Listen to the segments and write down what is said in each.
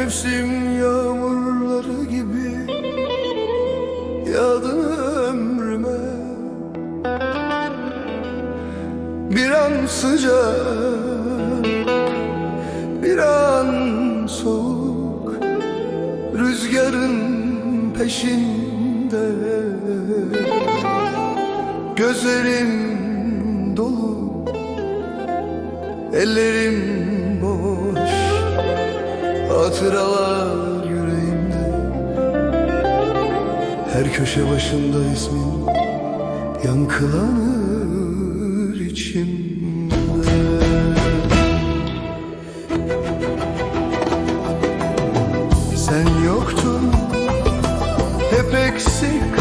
Mevsim yağmurları gibi Yağdın ömrüme. Bir an sıcak Bir an soğuk Rüzgarın peşinde. Gözlerim dolu Ellerim boş Hatıralar yüreğimde. Her köşe başında ismin Yankılanır içimde. Sen yoktun Hep eksik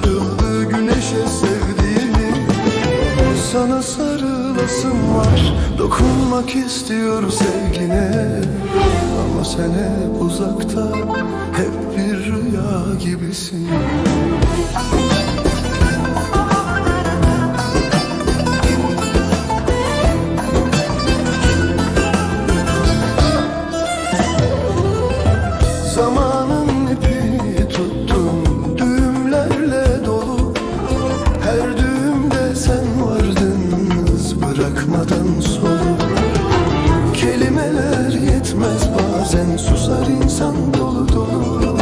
sarıldı güneşe sevdiğimi. Sana sarılasım var dokunmak istiyor sevgine. Ama sen hep uzakta hep bir rüya gibisin yetmez bazen susar insan dolu dolu.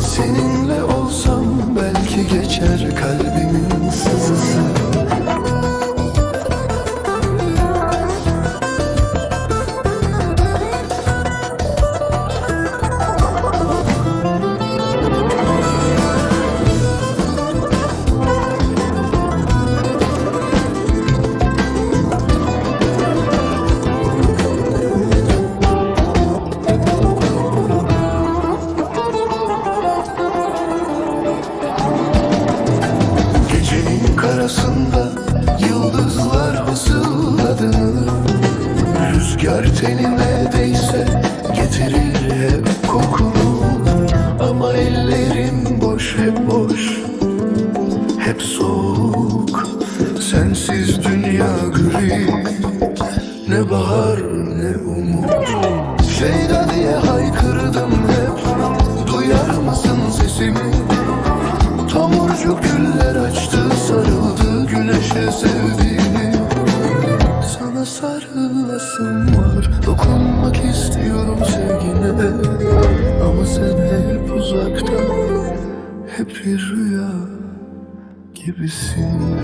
Seninle olsam belki geçer kalbimin sızısı Gecenin karasında yıldızlar fısıldadı. Rüzgar tenime değse getirir hep kokunu. Ama ellerim boş hep boş. Hep soğuk Sensiz dünya güneşe sevdiğini. Sana sarılasım var dokunmak istiyorum sevgine. Ama sen hep uzakta hep bir rüya gibisin